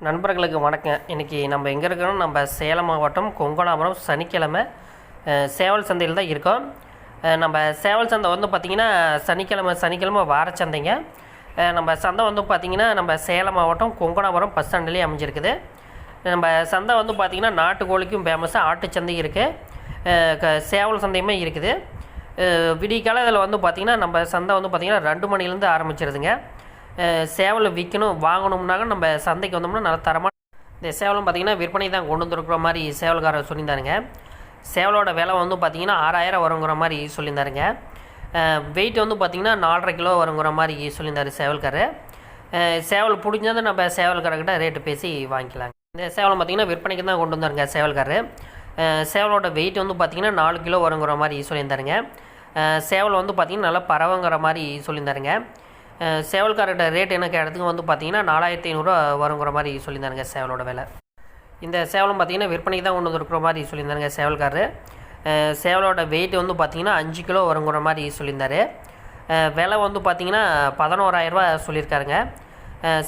நண்பர்களுக்கு வணக்கம். இன்றைக்கி நம்ம எங்கே இருக்கிறோம்? நம்ம சேலம் மாவட்டம் கொங்கலாபுரம் சனிக்கிழமை சேவல் சந்தையில் தான் இருக்கோம். நம்ம சேவல் சந்தை வந்து பார்த்திங்கன்னா சனிக்கிழமை சனிக்கிழமை வார சந்தைங்க. நம்ம சந்தை வந்து பார்த்திங்கன்னா நம்ம சேலம் மாவட்டம் கொங்கனாபுரம் பஸ் ஸ்டாண்ட்லேயே அமைஞ்சிருக்குது. நம்ம சந்தை வந்து பார்த்திங்கன்னா நாட்டுக்கோழிக்கும் ஃபேமஸாக ஆட்டுச்சந்தை இருக்குது சேவல் சந்தையுமே இருக்குது. அஹ், விடிய காலத்தில் வந்து பார்த்திங்கன்னா நம்ம சந்தை வந்து பார்த்திங்கன்னா ரெண்டு மணிலேருந்து ஆரம்பிச்சிருதுங்க. சேவலை விற்கணும் வாங்கணும்னாங்க நம்ம சந்தைக்கு வந்தோம்னா நல்ல தரமான இந்த சேவலும் பார்த்திங்கன்னா விற்பனை தான் கொண்டு வந்துருக்குற மாதிரி சேவல்காரர் சொல்லியிருந்தாருங்க. சேவலோட விலை வந்து பார்த்திங்கன்னா ஆறாயிரம் வருங்கிற மாதிரி சொல்லியிருந்தாருங்க. வெயிட் வந்து பார்த்திங்கன்னா நாலரை கிலோ வருங்கிற மாதிரி சொல்லியிருந்தாரு சேவல்காரர். சேவல் பிடிச்சதை நம்ம சேவல்காரர்கிட்ட ரேட்டு பேசி வாங்கிக்கலாங்க. இந்த சேவலம் பார்த்திங்கன்னா விற்பனைக்கு தான் கொண்டு வந்தாருங்க சேவல்காரர். சேவலோட வெயிட் வந்து பார்த்திங்கன்னா நாலு கிலோ வருங்கிற மாதிரி சொல்லியிருந்தாருங்க. சேவல் வந்து பார்த்திங்கன்னா நல்லா பறவைங்கிற மாதிரி சொல்லியிருந்தாருங்க. அஹ் சேவல்காரர்கிட்ட ரேட் என்ன கேட்டதுக்கு வந்து பார்த்தீங்கன்னா நாலாயிரத்தி ஐநூறுரூவா வருங்கிற மாதிரி சொல்லியிருந்தாருங்க சேவலோட விலை. இந்த சேவலும் பார்த்தீங்கன்னா விற்பனைக்கு தான் கொண்டு வந்துருக்கிற மாதிரி சொல்லியிருந்தாருங்க சேவல்காரரு. சேவலோட வெயிட் வந்து பார்த்தீங்கன்னா அஞ்சு கிலோ வருங்கிற மாதிரி சொல்லியிருந்தாரு. விலை வந்து பார்த்தீங்கன்னா பதினோராயிரரூவா சொல்லியிருக்காருங்க.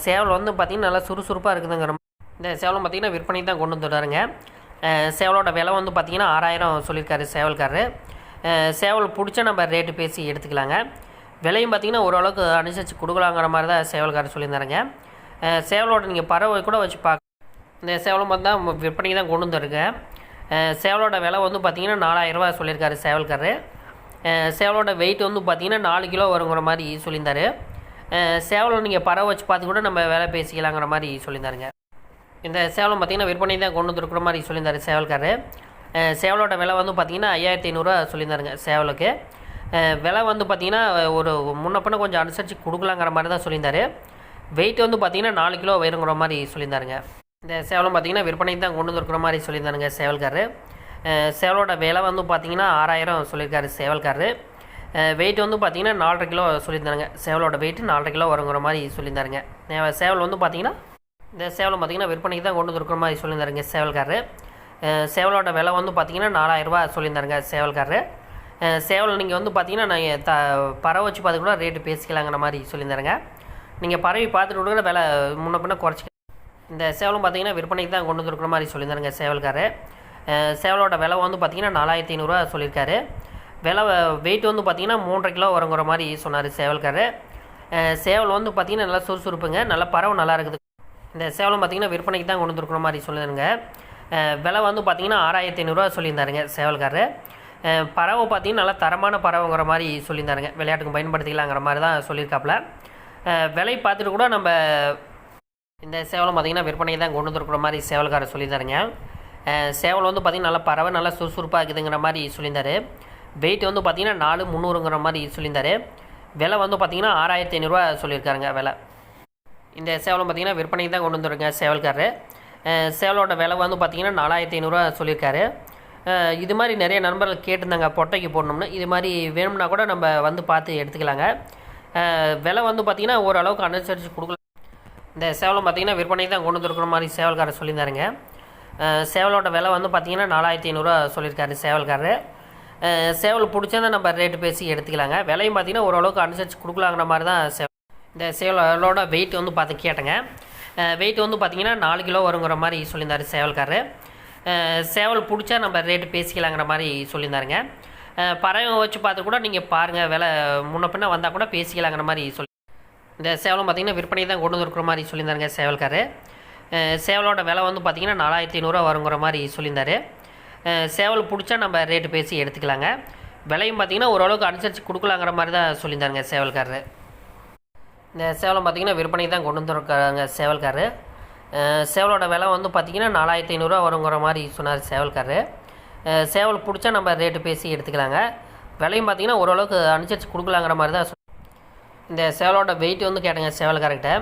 சேவல் வந்து பார்த்தீங்கன்னா நல்லா சுறுசுறுப்பாக இருக்குதுங்கிற இந்த சேவலும் பார்த்தீங்கன்னா விற்பனைக்கு தான் கொண்டு வந்துடுறாருங்க சேவலோட விலை வந்து பார்த்தீங்கன்னா ஆறாயிரம் சொல்லியிருக்காரு சேவல்காரரு. சேவல் பிடிச்ச நம்ம ரேட்டு பேசி எடுத்துக்கலாங்க. விலையும் பார்த்தீங்கன்னா ஓரளவுக்கு அனுசரித்து கொடுக்கலாங்கிற மாதிரி தான் சேவல்காரர் சொல்லியிருந்தாருங்க. சேவலோட நீங்கள் பறவை கூட வச்சு பார்க்க இந்த சேவலம் பார்த்தா விற்பனைக்கு தான் கொண்டு வந்துருங்க சேவலோட விலை வந்து பார்த்தீங்கன்னா நாலாயிரரூவா சொல்லியிருக்காரு சேவல்காரர். சேவலோட வெயிட் வந்து பார்த்தீங்கன்னா நாலு கிலோ வருங்கிற மாதிரி சொல்லியிருந்தார். சேவலை நீங்கள் பறவை வச்சு பார்த்து கூட நம்ம வேலை பேசிக்கலாங்கிற மாதிரி சொல்லியிருந்தாருங்க. இந்த சேவலம் பார்த்தீங்கன்னா விற்பனை தான் கொண்டு வந்துருக்கிற மாதிரி சொல்லியிருந்தாரு சேவல்காரர். சேவலோட விலை வந்து பார்த்தீங்கன்னா ஐயாயிரத்தி ஐநூறுரூவா சொல்லியிருந்தாருங்க சேவலுக்கு. விலை வந்து பார்த்தீங்கன்னா ஒரு முன்னப்பின கொஞ்சம் அனுசரித்து கொடுக்கலாங்கிற மாதிரி தான் சொல்லியிருந்தாரு. வெயிட் வந்து பார்த்தீங்கன்னா நாலு கிலோ வருங்கிற மாதிரி சொல்லியிருந்தாருங்க. இந்த சேவலம் பார்த்தீங்கன்னா விற்பனைக்கு தான் கொண்டு வந்துருக்குற மாதிரி சொல்லியிருந்தாருங்க சேவல்காரர். சேவலோட விலை வந்து பார்த்தீங்கன்னா ஆறாயிரம் சொல்லியிருக்காரு சேவல்காரர். வெயிட் வந்து பார்த்தீங்கன்னா நாலரை கிலோ சொல்லியிருந்தாருங்க. சேவலோட வெயிட் நாலரை கிலோ வருங்கிற மாதிரி சொல்லியிருந்தாருங்க. சேவல் வந்து பார்த்திங்கன்னா இந்த சேவலம் பார்த்திங்கன்னா விற்பனைக்கு தான் கொண்டு வந்துருக்குற மாதிரி சொல்லியிருந்தாருங்க சேவல்காரர். சேவலோட விலை வந்து பார்த்தீங்கன்னா நாலாயிரரூபா சொல்லியிருந்தாருங்க சேவல்காரரு. சேவல் நீங்கள் வந்து பார்த்தீங்கன்னா நான் த பறவை வச்சு பார்த்து கூட ரேட்டு பேசிக்கலாங்கிற மாதிரி சொல்லியிருந்தாருங்க நீங்கள் பறவை பார்த்துட்டு கூட விலை முன்ன பின்ன குறைச்சி இந்த சேவலும் பார்த்தீங்கன்னா விற்பனைக்கு தான் கொண்டு வந்துருக்குற மாதிரி சொல்லியிருந்தாருங்க சேவல்காரர். சேவலோட விலை வந்து பார்த்தீங்கன்னா நாலாயிரத்தி ஐநூறுரூவா சொல்லியிருக்காரு. விலை வெயிட் வந்து பார்த்தீங்கன்னா மூன்றரை கிலோ வருங்கிற மாதிரி சொன்னார் சேவல்காரர். சேவல் வந்து பார்த்தீங்கன்னா நல்லா சுறுசுறுப்புங்க நல்லா பறவை நல்லா இருக்குது. இந்த சேவலம் பார்த்தீங்கன்னா விற்பனைக்கு தான் கொண்டு வந்துருக்குற மாதிரி சொல்லியிருந்தாங்க விலை வந்து பார்த்தீங்கன்னா ஆறாயிரத்தி ஐநூறுரூவா சொல்லியிருந்தாருங்க சேவல்காரர். பறவை பார்த்தீங்கன்னா நல்லா தரமான பறவைங்கிற மாதிரி சொல்லியிருந்தாருங்க. விளையாட்டுக்கு பயன்படுத்திக்கலாங்கிற மாதிரி தான் சொல்லியிருக்காப்புல. விலை பார்த்துட்டு கூட நம்ம இந்த சேவலம் பார்த்தீங்கன்னா விற்பனை தான் கொண்டு வந்துருக்குற மாதிரி சேவல்காரர் சொல்லியிருந்தாருங்க. சேவல் வந்து பார்த்தீங்கன்னா நல்லா பறவை நல்லா சுறுசுறுப்பாக இருக்குதுங்கிற மாதிரி சொல்லியிருந்தாரு. வெயிட் வந்து பார்த்தீங்கன்னா நாலு முந்நூறுங்கிற மாதிரி சொல்லியிருந்தாரு. விலை வந்து பார்த்தீங்கன்னா ஆறாயிரத்தி ஐநூறுரூவா சொல்லியிருக்காருங்க விலை. இந்த சேவலம் பார்த்தீங்கன்னா விற்பனைக்கு தான் கொண்டு வந்துருங்க சேவல்காரர். சேவலோட விலை வந்து பார்த்தீங்கன்னா நாலாயிரத்தி ஐநூறுரூவா சொல்லியிருக்காரு. இது மாதிரி நிறைய நண்பர்கள் கேட்டிருந்தாங்க பொட்டைக்கு போடணும்னு. இது மாதிரி வேணும்னா கூட நம்ம வந்து பார்த்து எடுத்துக்கலாங்க. விலை வந்து பார்த்தீங்கன்னா ஓரளவுக்கு அனுசரித்து கொடுக்கலாம் இந்த சேவலம் பார்த்திங்கன்னா விற்பனைக்கு தான் கொண்டு வந்துருக்கிற மாதிரி சேவல்காரர் சொல்லியிருந்தாருங்க. சேவலோட விலை வந்து பார்த்தீங்கன்னா நாலாயிரத்தி ஐநூறுரூவா சொல்லியிருக்காரு சேவல்காரர். சேவல் பிடிச்சதை நம்ம ரேட்டு பேசி எடுத்துக்கலாங்க. விலையும் பார்த்திங்கன்னா ஓரளவுக்கு அனுசரித்து கொடுக்கலாங்கிற மாதிரி தான் சேவல். இந்த சேவலோட வெயிட் வந்து பார்த்து கேட்டேங்க. வெயிட் வந்து பார்த்தீங்கன்னா நாலு கிலோ வருங்கிற மாதிரி சொல்லியிருந்தார் சேவல்காரர். சேவல் பிடிச்சா நம்ம ரேட்டு பேசிக்கலாங்கிற மாதிரி சொல்லியிருந்தாருங்க. பறவை வச்சு பார்த்து கூட நீங்கள் பாருங்கள் விலை முன்ன பின்ன வந்தால் கூட பேசிக்கலாங்கிற மாதிரி சொல்லி இந்த சேவலம் பார்த்தீங்கன்னா விற்பனை தான் கொண்டு வந்துருக்குற மாதிரி சொல்லியிருந்தாருங்க சேவல்கார். சேவலோட விலை வந்து பார்த்தீங்கன்னா நாலாயிரத்தி ஐநூறுரூவா வருங்கிற மாதிரி சொல்லியிருந்தாரு. சேவல் பிடிச்சா நம்ம ரேட்டு பேசி எடுத்துக்கலாங்க. விலையும் பார்த்திங்கன்னா ஓரளவுக்கு அனுசரித்து கொடுக்கலாங்கிற மாதிரி தான் சொல்லியிருந்தாருங்க சேவல்காரர். இந்த சேவலம் பார்த்தீங்கன்னா விற்பனை தான் கொண்டு வந்துருக்காங்க சேவல்காரர் சேவலோட விலை வந்து பார்த்தீங்கன்னா நாலாயிரத்தி ஐநூறுரூவா வருங்கிற மாதிரி சொன்னார் சேவல்காரர். சேவல் பிடிச்சா நம்ம ரேட்டு பேசி எடுத்துக்கலாங்க. விலையும் பார்த்தீங்கன்னா ஓரளவுக்கு அனுசரித்து கொடுக்கலாங்கிற மாதிரி தான் சொ- இந்த சேவலோட வெயிட் வந்து கேட்டேங்க சேவல்காரர்கிட்ட.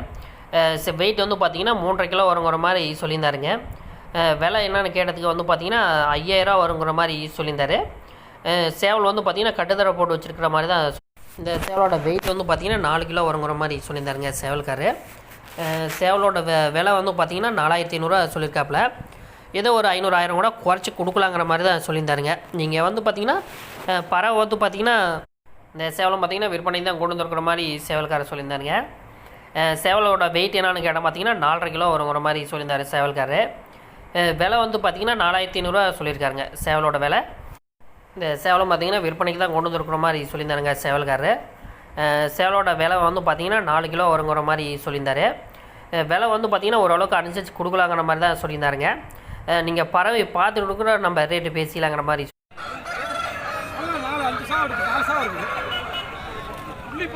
வெயிட் வந்து பார்த்தீங்கன்னா மூன்றரை கிலோ வருங்கிற மாதிரி சொல்லியிருந்தாருங்க. விலை என்னென்னு கேட்டதுக்கு வந்து பார்த்தீங்கன்னா ஐயாயிரம் வருங்கிற மாதிரி சொல்லியிருந்தாரு. சேவல் வந்து பார்த்திங்கன்னா கட்டுத்தர போட்டு வச்சிருக்கிற மாதிரி தான் இந்த சேவலோட வெயிட் வந்து பார்த்தீங்கன்னா நாலு கிலோ வருங்கிற மாதிரி சொல்லியிருந்தாருங்க சேவல்காரர். சேவலோட வெ விலை வந்து பார்த்தீங்கன்னா நாலாயிரத்தி ஐநூறுரூவா சொல்லியிருக்காப்புல. ஏதோ ஒரு ஐநூறு ஆயிரம் கூட குறைச்சி கொடுக்கலாங்கிற மாதிரி தான் சொல்லியிருந்தாருங்க. நீங்கள் வந்து பார்த்தீங்கன்னா பறவை வந்து பார்த்தீங்கன்னா இந்த சேவலம் பார்த்தீங்கன்னா விற்பனை தான் கொண்டு வந்துருக்கிற மாதிரி சேவல்காரர் சொல்லியிருந்தாருங்க. சேவலோட வெயிட் என்னான்னு கேட்டால் பார்த்தீங்கன்னா நாலரை கிலோ வருங்கிற மாதிரி சொல்லியிருந்தாரு சேவல்காரர். விலை வந்து பார்த்தீங்கன்னா நாலாயிரத்தி ஐநூறுரூவா சொல்லியிருக்காருங்க சேவலோட விலை. இந்த சேவலம் பார்த்தீங்கன்னா விற்பனைக்கு தான் கொண்டு வந்துருக்குற மாதிரி சொல்லியிருந்தாருங்க சேவல்காரர். சேவலோட விலை வந்து பார்த்தீங்கன்னா நாலு கிலோ வருங்கிற மாதிரி சொல்லியிருந்தாரு. விலை வந்து பார்த்தீங்கன்னா ஓரளவுக்கு அனுசரித்து கொடுக்கலாங்கிற மாதிரி தான் சொல்லியிருந்தாருங்க. நீங்கள் பறவை பார்த்துட்டு கூட நம்ம ரேட்டு பேசிக்கலாங்கிற மாதிரி புள்ளி